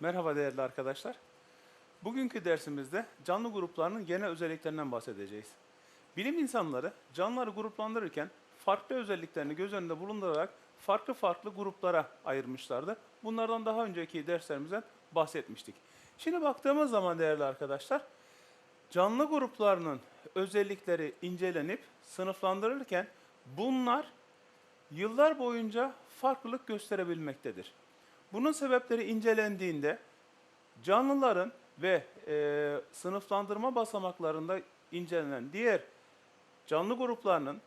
Merhaba değerli arkadaşlar. Bugünkü dersimizde canlı gruplarının genel özelliklerinden bahsedeceğiz. Bilim insanları canlıları gruplandırırken farklı özelliklerini göz önünde bulundurarak farklı farklı gruplara ayırmışlardı. Bunlardan daha önceki derslerimizden bahsetmiştik. Şimdi baktığımız zaman değerli arkadaşlar, canlı gruplarının özellikleri incelenip sınıflandırılırken bunlar yıllar boyunca farklılık gösterebilmektedir. Bunun sebepleri incelendiğinde canlıların ve e, sınıflandırma basamaklarında incelenen diğer canlı gruplarının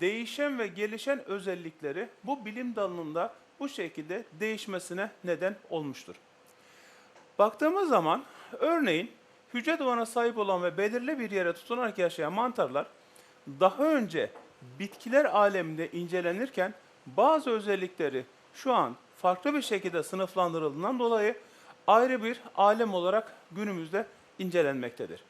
değişen ve gelişen özellikleri bu bilim dalında bu şekilde değişmesine neden olmuştur. Baktığımız zaman örneğin hücre duvarına sahip olan ve belirli bir yere tutunarak yaşayan mantarlar daha önce bitkiler aleminde incelenirken bazı özellikleri şu an farklı bir şekilde sınıflandırıldığından dolayı ayrı bir alem olarak günümüzde incelenmektedir.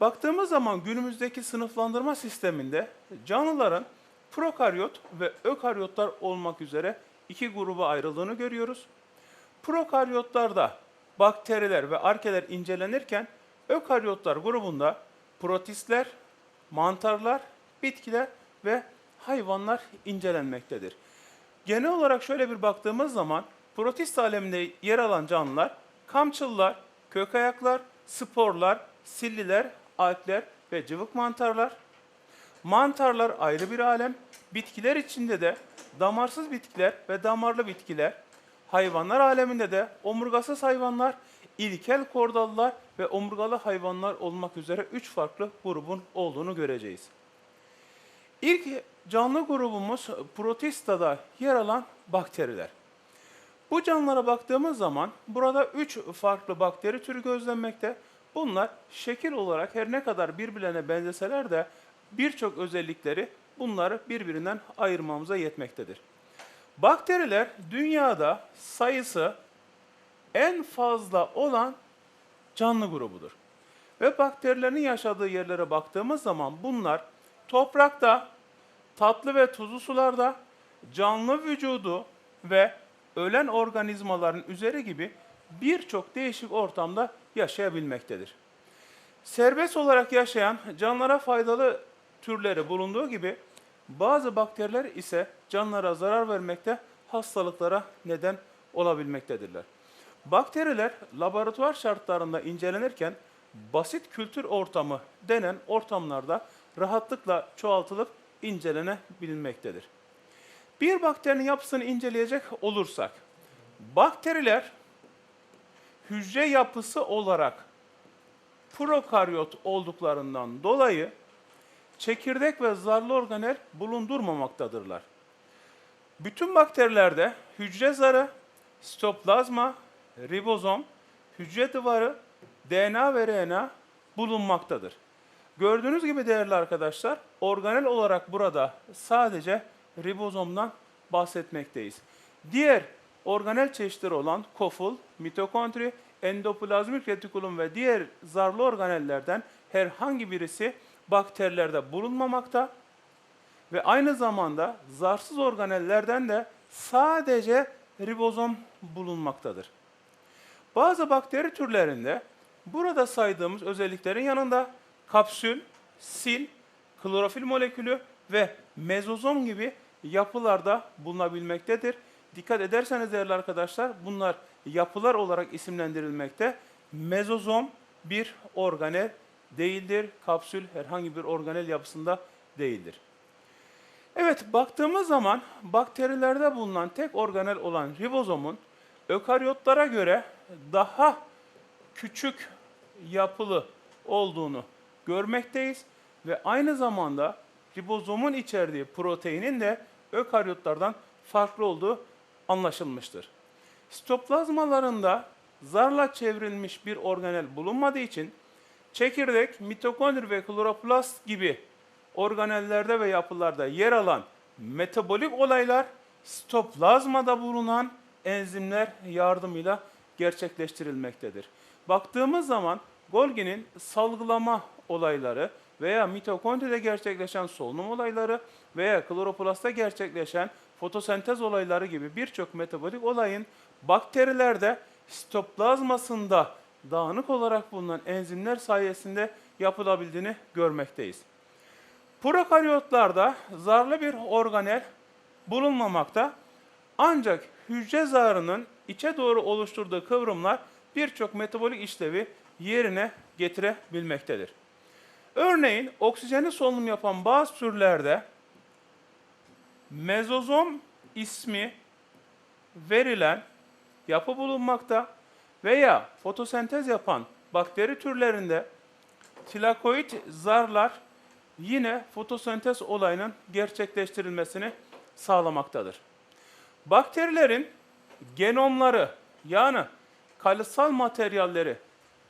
Baktığımız zaman günümüzdeki sınıflandırma sisteminde canlıların prokaryot ve ökaryotlar olmak üzere iki gruba ayrıldığını görüyoruz. Prokaryotlarda bakteriler ve arkeler incelenirken ökaryotlar grubunda protistler, mantarlar, bitkiler ve hayvanlar incelenmektedir. Genel olarak şöyle bir baktığımız zaman protist aleminde yer alan canlılar kamçıllar, kökayaklar, sporlar, silliler, alkler ve cıvık mantarlar. Mantarlar ayrı bir alem. Bitkiler içinde de damarsız bitkiler ve damarlı bitkiler. Hayvanlar aleminde de omurgasız hayvanlar, ilkel kordallar ve omurgalı hayvanlar olmak üzere üç farklı grubun olduğunu göreceğiz. İlk canlı grubumuz Protista'da yer alan bakteriler. Bu canlılara baktığımız zaman burada üç farklı bakteri türü gözlenmekte. Bunlar şekil olarak her ne kadar birbirlerine benzeseler de birçok özellikleri bunları birbirinden ayırmamıza yetmektedir. Bakteriler dünyada sayısı en fazla olan canlı grubudur. Ve bakterilerin yaşadığı yerlere baktığımız zaman bunlar toprakta, tatlı ve tuzlu sularda, canlı vücudu ve ölen organizmaların üzeri gibi birçok değişik ortamda yaşayabilmektedir. Serbest olarak yaşayan canlılara faydalı türleri bulunduğu gibi bazı bakteriler ise canlılara zarar vermekte, hastalıklara neden olabilmektedirler. Bakteriler laboratuvar şartlarında incelenirken basit kültür ortamı denen ortamlarda rahatlıkla çoğaltılıp incelenebilmektedir. Bir bakterinin yapısını inceleyecek olursak, bakteriler hücre yapısı olarak prokaryot olduklarından dolayı çekirdek ve zarlı organel bulundurmamaktadırlar. Bütün bakterilerde hücre zarı, sitoplazma, ribozom, hücre duvarı, DNA ve RNA bulunmaktadır. Gördüğünüz gibi değerli arkadaşlar, organel olarak burada sadece ribozomdan bahsetmekteyiz. Diğer organel çeşitleri olan koful, mitokondri, endoplazmik retikulum ve diğer zarlı organellerden herhangi birisi bakterilerde bulunmamakta ve aynı zamanda zarsız organellerden de sadece ribozom bulunmaktadır. Bazı bakteri türlerinde burada saydığımız özelliklerin yanında kapsül, sil, klorofil molekülü ve mezozom gibi yapılarda bulunabilmektedir. Dikkat ederseniz değerli arkadaşlar bunlar yapılar olarak isimlendirilmekte. Mezozom bir organel değildir. Kapsül herhangi bir organel yapısında değildir. Evet baktığımız zaman bakterilerde bulunan tek organel olan ribozomun ökaryotlara göre daha küçük yapılı olduğunu görmekteyiz ve aynı zamanda ribozomun içerdiği proteinin de ökaryotlardan farklı olduğu anlaşılmıştır. Sitoplazmalarında zarla çevrilmiş bir organel bulunmadığı için çekirdek, mitokondri ve kloroplast gibi organellerde ve yapılarda yer alan metabolik olaylar sitoplazmada bulunan enzimler yardımıyla gerçekleştirilmektedir. Baktığımız zaman Golgi'nin salgılama olayları veya mitokondride gerçekleşen solunum olayları veya kloroplastta gerçekleşen fotosentez olayları gibi birçok metabolik olayın bakterilerde sitoplazmasında dağınık olarak bulunan enzimler sayesinde yapılabildiğini görmekteyiz. Prokaryotlarda zarlı bir organel bulunmamakta ancak hücre zarının içe doğru oluşturduğu kıvrımlar birçok metabolik işlevi yerine getirebilmektedir. Örneğin oksijeni solunum yapan bazı türlerde mezozom ismi verilen yapı bulunmakta veya fotosentez yapan bakteri türlerinde tilakoid zarlar yine fotosentez olayının gerçekleştirilmesini sağlamaktadır. Bakterilerin genomları yani kalıtsal materyalleri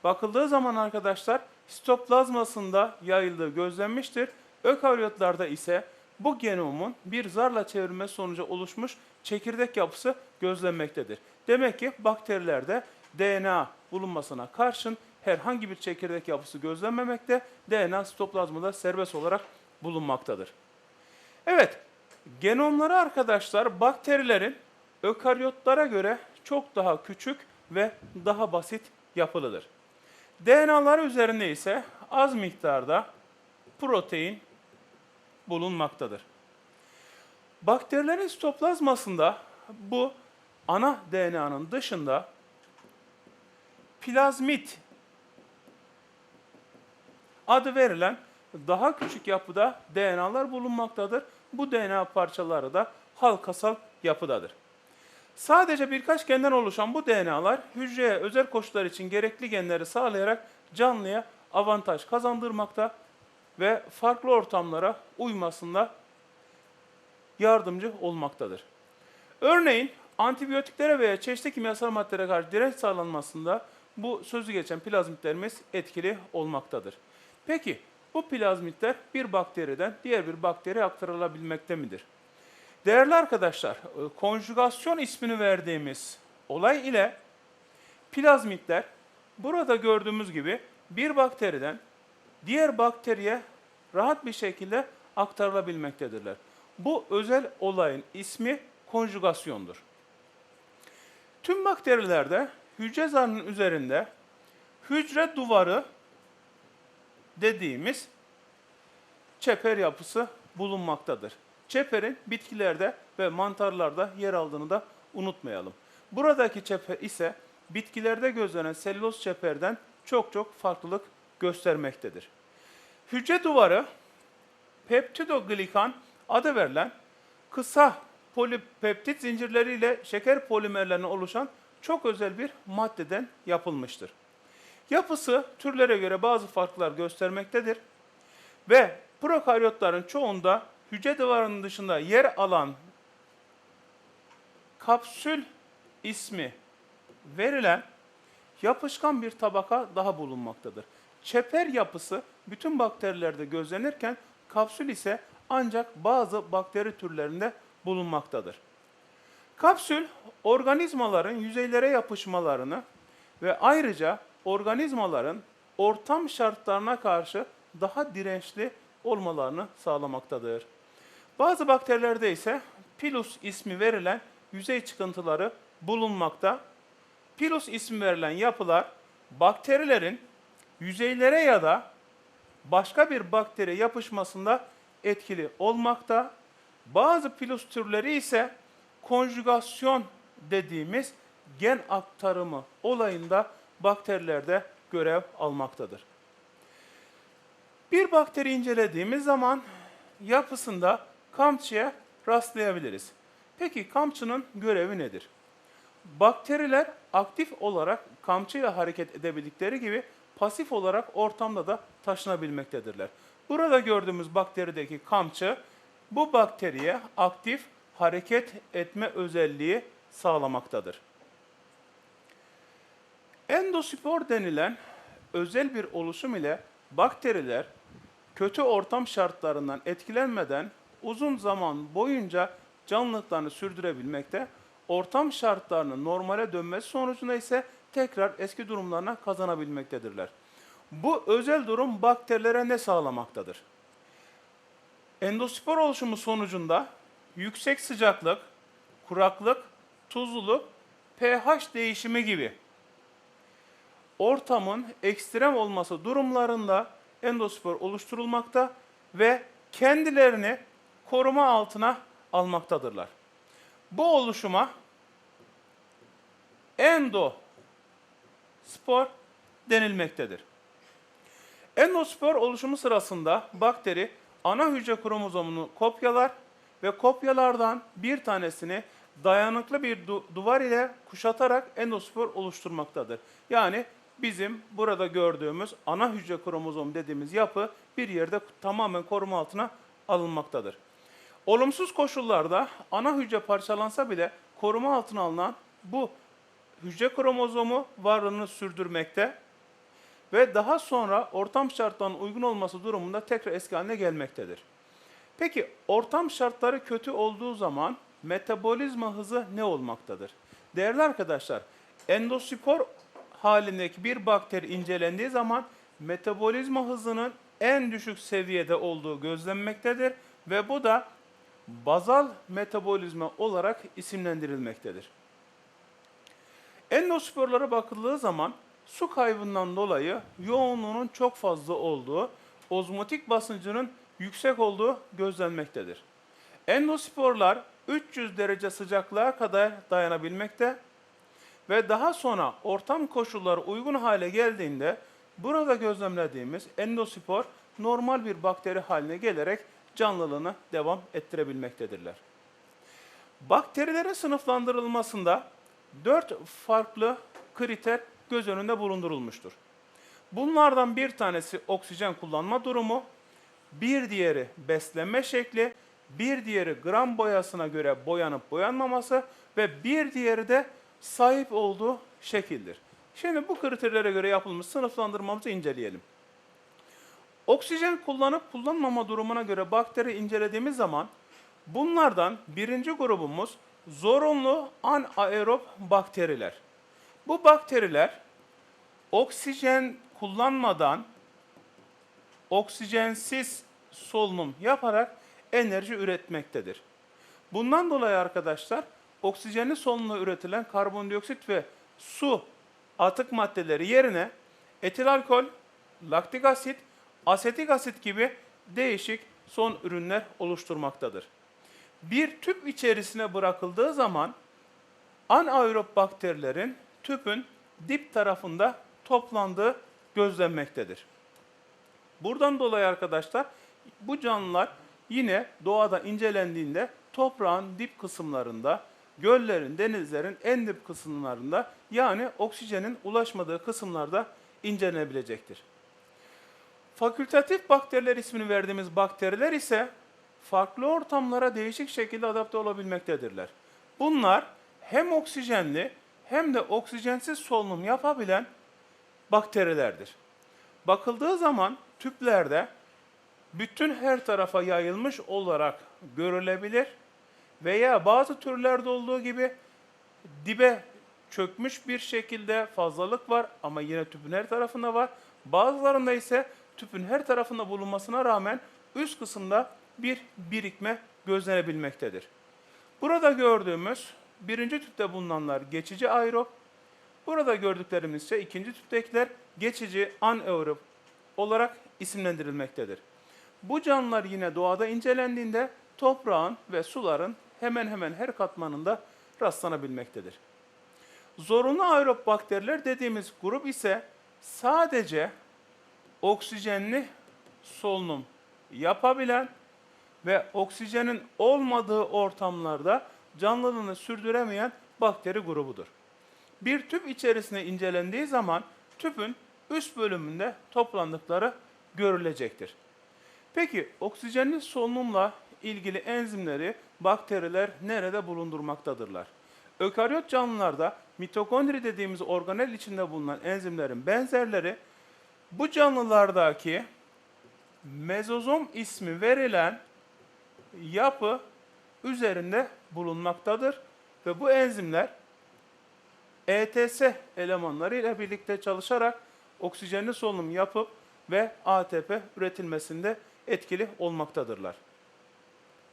bakıldığı zaman arkadaşlar sitoplazmasında yayıldığı gözlenmiştir. Ökaryotlarda ise bu genomun bir zarla çevrilmesi sonucu oluşmuş çekirdek yapısı gözlenmektedir. Demek ki bakterilerde DNA bulunmasına karşın herhangi bir çekirdek yapısı gözlenmemekte, DNA sitoplazmada serbest olarak bulunmaktadır. Evet, genomları arkadaşlar bakterilerin ökaryotlara göre çok daha küçük ve daha basit yapılıdır. DNA'ları üzerinde ise az miktarda protein bulunmaktadır. Bakterilerin sitoplazmasında bu ana DNA'nın dışında plazmit adı verilen daha küçük yapıda DNA'lar bulunmaktadır. Bu DNA parçaları da halkasal yapıdadır. Sadece birkaç genden oluşan bu DNA'lar hücreye özel koşullar için gerekli genleri sağlayarak canlıya avantaj kazandırmakta ve farklı ortamlara uymasında yardımcı olmaktadır. Örneğin antibiyotiklere veya çeşitli kimyasal maddelere karşı direnç sağlanmasında bu sözü geçen plazmitlerimiz etkili olmaktadır. Peki bu plazmitler bir bakteriden diğer bir bakteriye aktarılabilmekte midir? Değerli arkadaşlar, e, konjugasyon ismini verdiğimiz olay ile plazmitler burada gördüğümüz gibi bir bakteriden diğer bakteriye rahat bir şekilde aktarılabilmektedirler. Bu özel olayın ismi konjugasyondur. Tüm bakterilerde hücre zarının üzerinde hücre duvarı dediğimiz çeper yapısı bulunmaktadır. Çeperin bitkilerde ve mantarlarda yer aldığını da unutmayalım. Buradaki çeper ise bitkilerde gözlenen selüloz çeperden çok çok farklılık göstermektedir. Hücre duvarı peptidoglikan adı verilen kısa polipeptit zincirleriyle şeker polimerlerine oluşan çok özel bir maddeden yapılmıştır. Yapısı türlere göre bazı farklar göstermektedir ve prokaryotların çoğunda hücre duvarının dışında yer alan kapsül ismi verilen yapışkan bir tabaka daha bulunmaktadır. Çeper yapısı bütün bakterilerde gözlenirken kapsül ise ancak bazı bakteri türlerinde bulunmaktadır. Kapsül organizmaların yüzeylere yapışmalarını ve ayrıca organizmaların ortam şartlarına karşı daha dirençli olmalarını sağlamaktadır. Bazı bakterilerde ise pilus ismi verilen yüzey çıkıntıları bulunmakta. Pilus ismi verilen yapılar bakterilerin yüzeylere ya da başka bir bakteriye yapışmasında etkili olmakta. Bazı pilus türleri ise konjugasyon dediğimiz gen aktarımı olayında bakterilerde görev almaktadır. Bir bakteri incelediğimiz zaman yapısında kamçıya rastlayabiliriz. Peki kamçının görevi nedir? Bakteriler aktif olarak kamçıyla hareket edebildikleri gibi pasif olarak ortamda da taşınabilmektedirler. Burada gördüğümüz bakterideki kamçı bu bakteriye aktif hareket etme özelliği sağlamaktadır. Endospor denilen özel bir oluşum ile bakteriler kötü ortam şartlarından etkilenmeden uzun zaman boyunca canlılıklarını sürdürebilmekte, ortam şartlarının normale dönmesi sonucunda ise tekrar eski durumlarına kazanabilmektedirler. Bu özel durum bakterilere ne sağlamaktadır? Endospor oluşumu sonucunda yüksek sıcaklık, kuraklık, tuzluluk, pH değişimi gibi ortamın ekstrem olması durumlarında endospor oluşturulmakta ve kendilerini koruma altına almaktadırlar. Bu oluşuma endospor denilmektedir. Endospor oluşumu sırasında bakteri ana hücre kromozomunu kopyalar ve kopyalardan bir tanesini dayanıklı bir du- duvar ile kuşatarak endospor oluşturmaktadır. Yani bizim burada gördüğümüz ana hücre kromozom dediğimiz yapı bir yerde tamamen koruma altına alınmaktadır. Olumsuz koşullarda ana hücre parçalansa bile koruma altına alınan bu hücre kromozomu varlığını sürdürmekte ve daha sonra ortam şartlarının uygun olması durumunda tekrar eski haline gelmektedir. Peki ortam şartları kötü olduğu zaman metabolizma hızı ne olmaktadır? Değerli arkadaşlar, endospor halindeki bir bakteri incelendiği zaman metabolizma hızının en düşük seviyede olduğu gözlenmektedir ve bu da bazal metabolizma olarak isimlendirilmektedir. Endosporlara bakıldığı zaman su kaybından dolayı yoğunluğunun çok fazla olduğu, ozmotik basıncının yüksek olduğu gözlenmektedir. Endosporlar 300 derece sıcaklığa kadar dayanabilmekte ve daha sonra ortam koşulları uygun hale geldiğinde burada gözlemlediğimiz endospor normal bir bakteri haline gelerek canlılığını devam ettirebilmektedirler. Bakterilerin sınıflandırılmasında dört farklı kriter göz önünde bulundurulmuştur. Bunlardan bir tanesi oksijen kullanma durumu, bir diğeri beslenme şekli, bir diğeri gram boyasına göre boyanıp boyanmaması ve bir diğeri de sahip olduğu şekildir. Şimdi bu kriterlere göre yapılmış sınıflandırmamızı inceleyelim. Oksijen kullanıp kullanmama durumuna göre bakteri incelediğimiz zaman bunlardan birinci grubumuz zorunlu anaerob bakteriler. Bu bakteriler oksijen kullanmadan oksijensiz solunum yaparak enerji üretmektedir. Bundan dolayı arkadaşlar oksijenli solunumla üretilen karbondioksit ve su atık maddeleri yerine etil alkol, laktik asit, asetik asit gibi değişik son ürünler oluşturmaktadır. Bir tüp içerisine bırakıldığı zaman anaerob bakterilerin tüpün dip tarafında toplandığı gözlenmektedir. Buradan dolayı arkadaşlar bu canlılar yine doğada incelendiğinde toprağın dip kısımlarında, göllerin, denizlerin en dip kısımlarında yani oksijenin ulaşmadığı kısımlarda incelenebilecektir. Fakültatif bakteriler ismini verdiğimiz bakteriler ise farklı ortamlara değişik şekilde adapte olabilmektedirler. Bunlar hem oksijenli hem de oksijensiz solunum yapabilen bakterilerdir. Bakıldığı zaman tüplerde bütün her tarafa yayılmış olarak görülebilir veya bazı türlerde olduğu gibi dibe çökmüş bir şekilde fazlalık var ama yine tüpün her tarafında var. Bazılarında ise tüpün her tarafında bulunmasına rağmen üst kısımda bir birikme gözlenebilmektedir. Burada gördüğümüz birinci tüpte bulunanlar geçici aerob, burada gördüklerimiz ise ikinci tüptekiler geçici anaerob olarak isimlendirilmektedir. Bu canlılar yine doğada incelendiğinde toprağın ve suların hemen hemen her katmanında rastlanabilmektedir. Zorunlu aerob bakteriler dediğimiz grup ise sadece oksijenli solunum yapabilen ve oksijenin olmadığı ortamlarda canlılığını sürdüremeyen bakteri grubudur. Bir tüp içerisine incelendiği zaman tüpün üst bölümünde toplandıkları görülecektir. Peki oksijenli solunumla ilgili enzimleri bakteriler nerede bulundurmaktadırlar? Ökaryot canlılarda mitokondri dediğimiz organel içinde bulunan enzimlerin benzerleri bu canlılardaki mezozom ismi verilen yapı üzerinde bulunmaktadır ve bu enzimler ETS elemanları ile birlikte çalışarak oksijenli solunum yapıp ve ATP üretilmesinde etkili olmaktadırlar.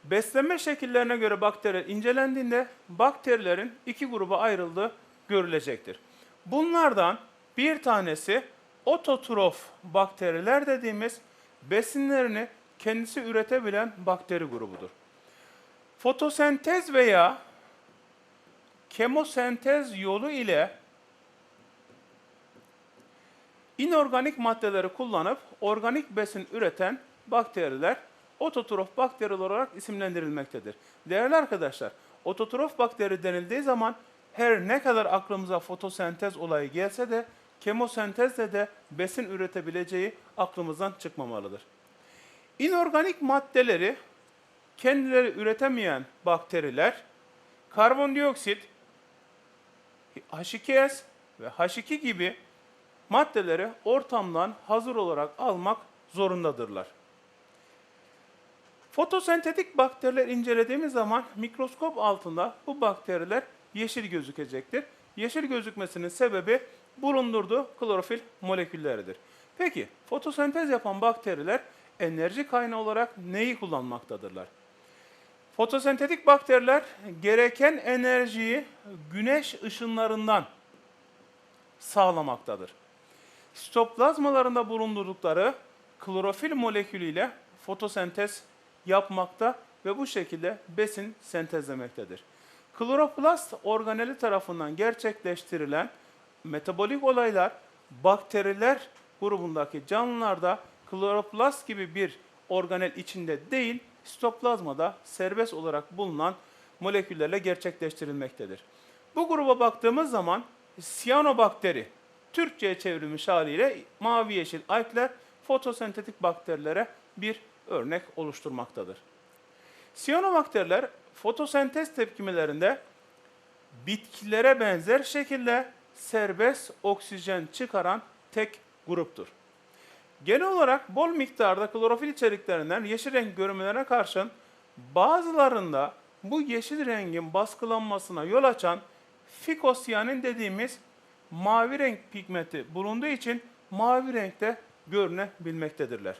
Beslenme şekillerine göre bakteri incelendiğinde bakterilerin iki gruba ayrıldığı görülecektir. Bunlardan Bir tanesi ototrof bakteriler dediğimiz besinlerini kendisi üretebilen bakteri grubudur. Fotosentez veya kemosentez yolu ile inorganik maddeleri kullanıp organik besin üreten bakteriler ototrof bakteriler olarak isimlendirilmektedir. Değerli arkadaşlar, ototrof bakteri denildiği zaman her ne kadar aklımıza fotosentez olayı gelse de kemosentezle de besin üretebileceği aklımızdan çıkmamalıdır. İnorganik maddeleri kendileri üretemeyen bakteriler karbondioksit, H2S ve H2 gibi maddeleri ortamdan hazır olarak almak zorundadırlar. Fotosentetik bakteriler incelediğimiz zaman mikroskop altında bu bakteriler yeşil gözükecektir. Yeşil gözükmesinin sebebi bulundurduğu klorofil molekülleridir. Peki fotosentez yapan bakteriler enerji kaynağı olarak neyi kullanmaktadırlar? Fotosentetik bakteriler gereken enerjiyi güneş ışınlarından sağlamaktadır. Sitoplazmalarında bulundurdukları klorofil molekülüyle fotosentez yapmakta ve bu şekilde besin sentezlemektedir. Kloroplast organeli tarafından gerçekleştirilen metabolik olaylar bakteriler grubundaki canlılarda kloroplast gibi bir organel içinde değil, sitoplazmada serbest olarak bulunan moleküllerle gerçekleştirilmektedir. Bu gruba baktığımız zaman siyanobakteri, Türkçe'ye çevrilmiş haliyle mavi yeşil algler fotosentetik bakterilere bir örnek oluşturmaktadır. Siyanobakteriler fotosentez tepkimelerinde bitkilere benzer şekilde serbest oksijen çıkaran tek gruptur. Genel olarak bol miktarda klorofil içeriklerinden yeşil renk görünmelerine karşın bazılarında bu yeşil rengin baskılanmasına yol açan fikosyanin dediğimiz mavi renk pigmenti bulunduğu için mavi renkte görünebilmektedirler.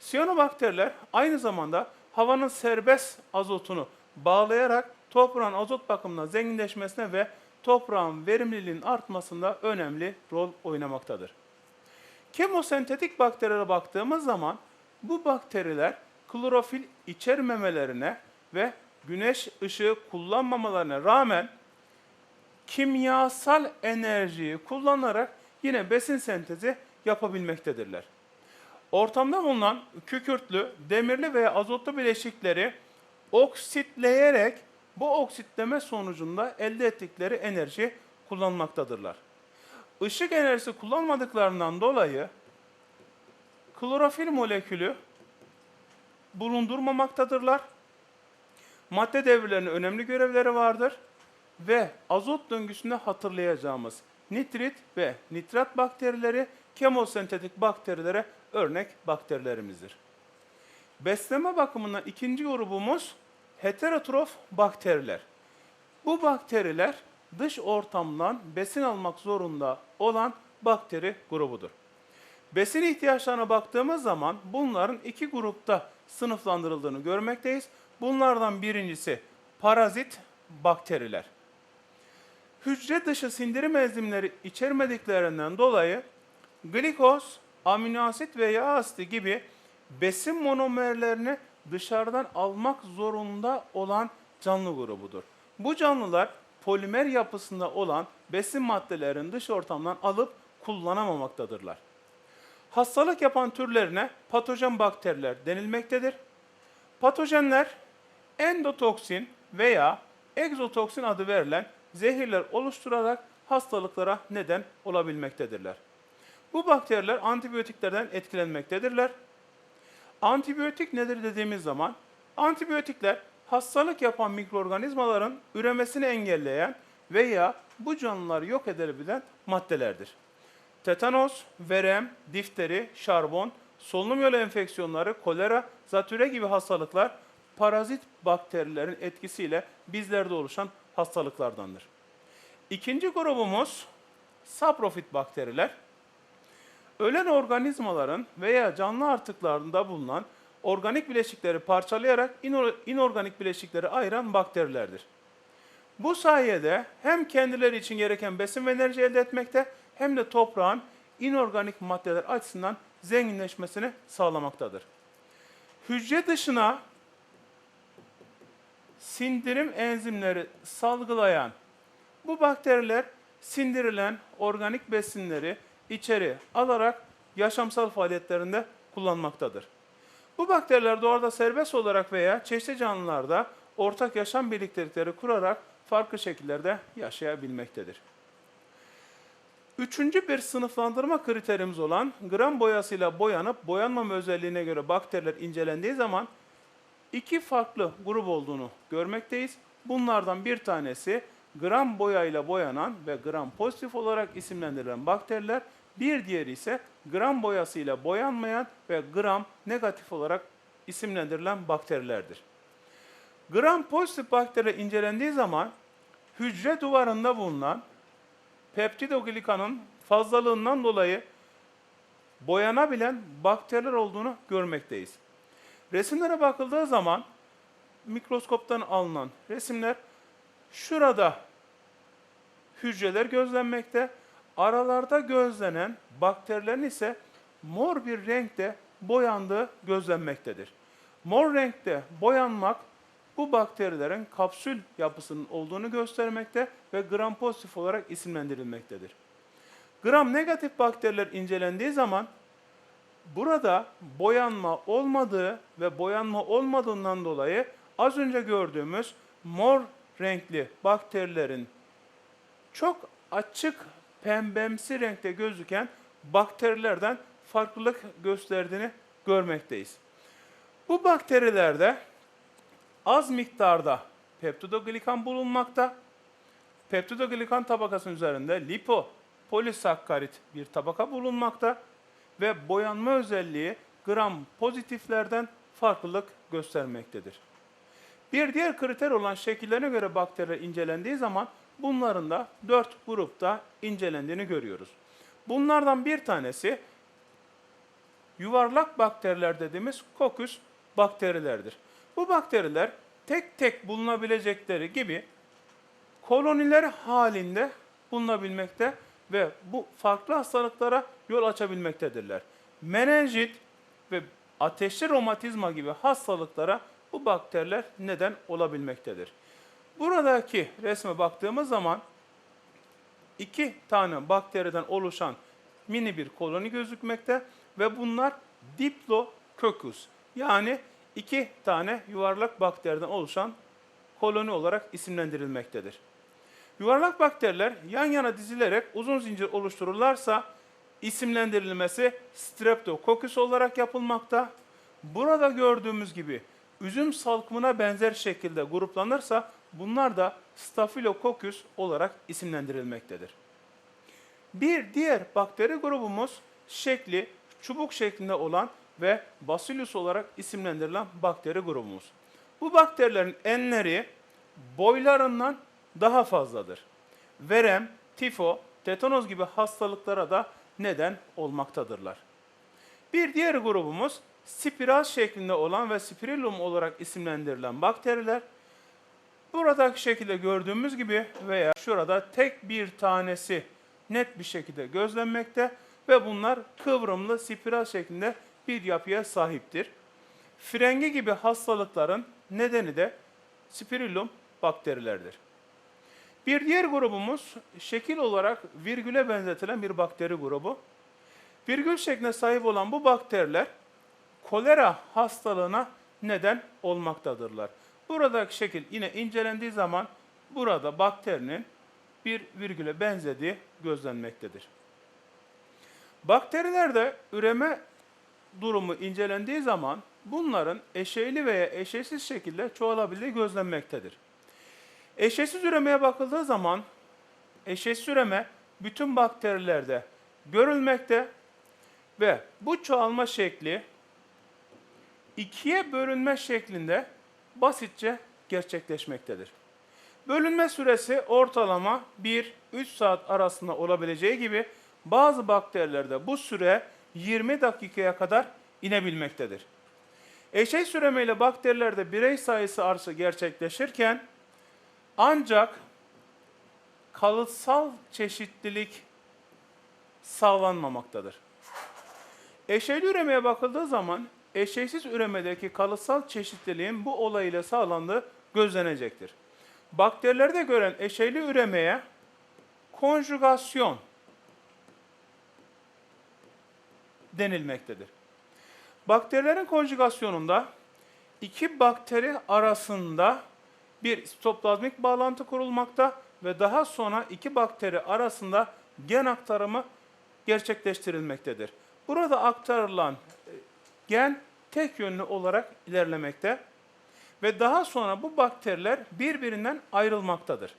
Siyanobakteriler aynı zamanda havanın serbest azotunu bağlayarak toprağın azot bakımından zenginleşmesine ve toprağın verimliliğinin artmasında önemli rol oynamaktadır. Kemosentetik bakterilere baktığımız zaman bu bakteriler klorofil içermemelerine ve güneş ışığı kullanmamalarına rağmen kimyasal enerjiyi kullanarak yine besin sentezi yapabilmektedirler. Ortamda bulunan kükürtlü, demirli veya azotlu bileşikleri oksitleyerek bu oksitleme sonucunda elde ettikleri enerji kullanmaktadırlar. Işık enerjisi kullanmadıklarından dolayı klorofil molekülü bulundurmamaktadırlar. Madde devirlerinin önemli görevleri vardır ve azot döngüsünde hatırlayacağımız nitrit ve nitrat bakterileri kemosentetik bakterilere örnek bakterilerimizdir. Besleme bakımından ikinci grubumuz heterotrof bakteriler. Bu bakteriler dış ortamdan besin almak zorunda olan bakteri grubudur. Besin ihtiyaçlarına baktığımız zaman bunların iki grupta sınıflandırıldığını görmekteyiz. Bunlardan birincisi parazit bakteriler. Hücre dışı sindirim enzimleri içermediklerinden dolayı glikoz, amino asit ve yağ asidi gibi besin monomerlerini dışarıdan almak zorunda olan canlı grubudur. Bu canlılar polimer yapısında olan besin maddelerini dış ortamdan alıp kullanamamaktadırlar. Hastalık yapan türlerine patojen bakteriler denilmektedir. Patojenler endotoksin veya egzotoksin adı verilen zehirler oluşturarak hastalıklara neden olabilmektedirler. Bu bakteriler antibiyotiklerden etkilenmektedirler. Antibiyotik nedir dediğimiz zaman antibiyotikler hastalık yapan mikroorganizmaların üremesini engelleyen veya bu canlıları yok edebilen maddelerdir. Tetanos, verem, difteri, şarbon, solunum yolu enfeksiyonları, kolera, zatüre gibi hastalıklar parazit bakterilerin etkisiyle bizlerde oluşan hastalıklardandır. İkinci grubumuz saprofit bakteriler. Ölen organizmaların veya canlı artıklarında bulunan organik bileşikleri parçalayarak inor- inorganik bileşikleri ayıran bakterilerdir. Bu sayede hem kendileri için gereken besin ve enerji elde etmekte hem de toprağın inorganik maddeler açısından zenginleşmesini sağlamaktadır. Hücre dışına sindirim enzimleri salgılayan bu bakteriler sindirilen organik besinleri içeri alarak yaşamsal faaliyetlerinde kullanmaktadır. Bu bakteriler doğada serbest olarak veya çeşitli canlılarda ortak yaşam birliktelikleri kurarak farklı şekillerde yaşayabilmektedir. Üçüncü bir sınıflandırma kriterimiz olan gram boyasıyla boyanıp boyanmama özelliğine göre bakteriler incelendiği zaman iki farklı grup olduğunu görmekteyiz. Bunlardan bir tanesi gram boyayla boyanan ve gram pozitif olarak isimlendirilen bakteriler, bir diğeri ise gram boyasıyla boyanmayan ve gram negatif olarak isimlendirilen bakterilerdir. Gram pozitif bakteri incelendiği zaman hücre duvarında bulunan peptidoglikanın fazlalığından dolayı boyanabilen bakteriler olduğunu görmekteyiz. Resimlere bakıldığı zaman mikroskoptan alınan resimler şurada hücreler gözlenmekte. Aralarda gözlenen bakterilerin ise mor bir renkte boyandığı gözlenmektedir. Mor renkte boyanmak bu bakterilerin kapsül yapısının olduğunu göstermekte ve gram pozitif olarak isimlendirilmektedir. Gram negatif bakteriler incelendiği zaman burada boyanma olmadığı ve boyanma olmadığından dolayı az önce gördüğümüz mor renkli bakterilerin çok açık pembemsi renkte gözüken bakterilerden farklılık gösterdiğini görmekteyiz. Bu bakterilerde az miktarda peptidoglikan bulunmakta. Peptidoglikan tabakasının üzerinde lipopolisakkarit bir tabaka bulunmakta ve boyanma özelliği gram pozitiflerden farklılık göstermektedir. Bir diğer kriter olan şekillerine göre bakteriler incelendiği zaman bunların da dört grupta incelendiğini görüyoruz. Bunlardan bir tanesi yuvarlak bakteriler dediğimiz koküs bakterilerdir. Bu bakteriler tek tek bulunabilecekleri gibi koloniler halinde bulunabilmekte ve bu farklı hastalıklara yol açabilmektedirler. Menenjit ve ateşli romatizma gibi hastalıklara bu bakteriler neden olabilmektedir. Buradaki resme baktığımız zaman iki tane bakteriden oluşan mini bir koloni gözükmekte ve bunlar Diplococcus yani iki tane yuvarlak bakteriden oluşan koloni olarak isimlendirilmektedir. Yuvarlak bakteriler yan yana dizilerek uzun zincir oluştururlarsa isimlendirilmesi Streptococcus olarak yapılmakta. Burada gördüğümüz gibi üzüm salkımına benzer şekilde gruplanırsa bunlar da Staphylococcus olarak isimlendirilmektedir. Bir diğer bakteri grubumuz şekli çubuk şeklinde olan ve Bacillus olarak isimlendirilen bakteri grubumuz. Bu bakterilerin enleri boylarından daha fazladır. Verem, tifo, tetanoz gibi hastalıklara da neden olmaktadırlar. Bir diğer grubumuz spiral şeklinde olan ve spirillum olarak isimlendirilen bakteriler. Buradaki şekilde gördüğümüz gibi veya şurada tek bir tanesi net bir şekilde gözlenmekte ve bunlar kıvrımlı spiral şeklinde bir yapıya sahiptir. Frengi gibi hastalıkların nedeni de spirillum bakterilerdir. Bir diğer grubumuz şekil olarak virgüle benzetilen bir bakteri grubu. Virgül şekline sahip olan bu bakteriler kolera hastalığına neden olmaktadırlar. Buradaki şekil yine incelendiği zaman burada bakterinin bir virgüle benzediği gözlenmektedir. Bakterilerde üreme durumu incelendiği zaman bunların eşeyli veya eşeğsiz şekilde çoğalabildiği gözlenmektedir. Eşeğsiz üremeye bakıldığı zaman eşeğsiz üreme bütün bakterilerde görülmekte ve bu çoğalma şekli ikiye bölünme şeklinde basitçe gerçekleşmektedir. Bölünme süresi ortalama 1-3 saat arasında olabileceği gibi bazı bakterilerde bu süre 20 dakikaya kadar inebilmektedir. Eşey süremeyle bakterilerde birey sayısı artışı gerçekleşirken ancak kalıtsal çeşitlilik sağlanmamaktadır. Eşeyli üremeye bakıldığı zaman eşeğsiz üremedeki kalıtsal çeşitliliğin bu olay ile sağlandığı gözlenecektir. Bakterilerde gören eşeyli üremeye konjugasyon denilmektedir. Bakterilerin konjugasyonunda iki bakteri arasında bir sitoplazmik bağlantı kurulmakta ve daha sonra iki bakteri arasında gen aktarımı gerçekleştirilmektedir. Burada aktarılan gen tek yönlü olarak ilerlemekte ve daha sonra bu bakteriler birbirinden ayrılmaktadır.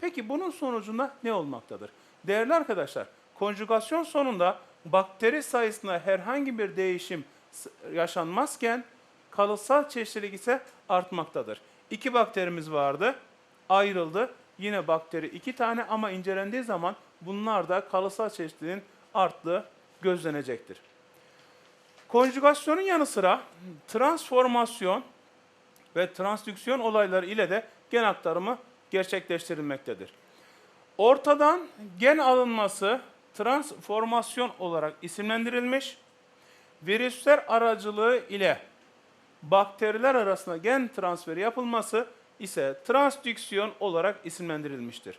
Peki bunun sonucunda ne olmaktadır? Değerli arkadaşlar, konjugasyon sonunda bakteri sayısında herhangi bir değişim yaşanmazken kalıtsal çeşitlilik ise artmaktadır. İki bakterimiz vardı, ayrıldı. Yine bakteri iki tane ama incelendiği zaman bunlar da kalıtsal çeşitliliğin arttığı gözlenecektir. Konjugasyonun yanı sıra transformasyon ve transdüksiyon olayları ile de gen aktarımı gerçekleştirilmektedir. Ortadan gen alınması transformasyon olarak isimlendirilmiş, virüsler aracılığı ile bakteriler arasında gen transferi yapılması ise transdüksiyon olarak isimlendirilmiştir.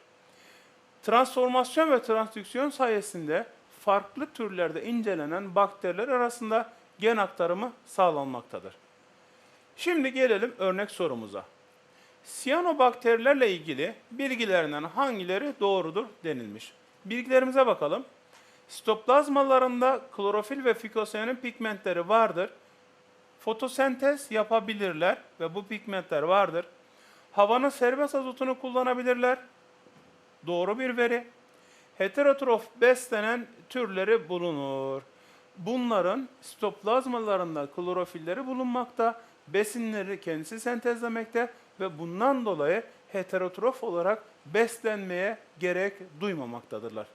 Transformasyon ve transdüksiyon sayesinde farklı türlerde incelenen bakteriler arasında gen aktarımı sağlanmaktadır. Şimdi gelelim örnek sorumuza. Siyanobakterilerle ilgili bilgilerinden hangileri doğrudur denilmiş. Bilgilerimize bakalım. Sitoplazmalarında klorofil ve fikosenin pigmentleri vardır. Fotosentez yapabilirler ve bu pigmentler vardır. Havanın serbest azotunu kullanabilirler. Doğru bir veri. Heterotrof beslenen türleri bulunur. Bunların sitoplazmalarında klorofilleri bulunmakta, besinleri kendisi sentezlemekte ve bundan dolayı heterotrof olarak beslenmeye gerek duymamaktadırlar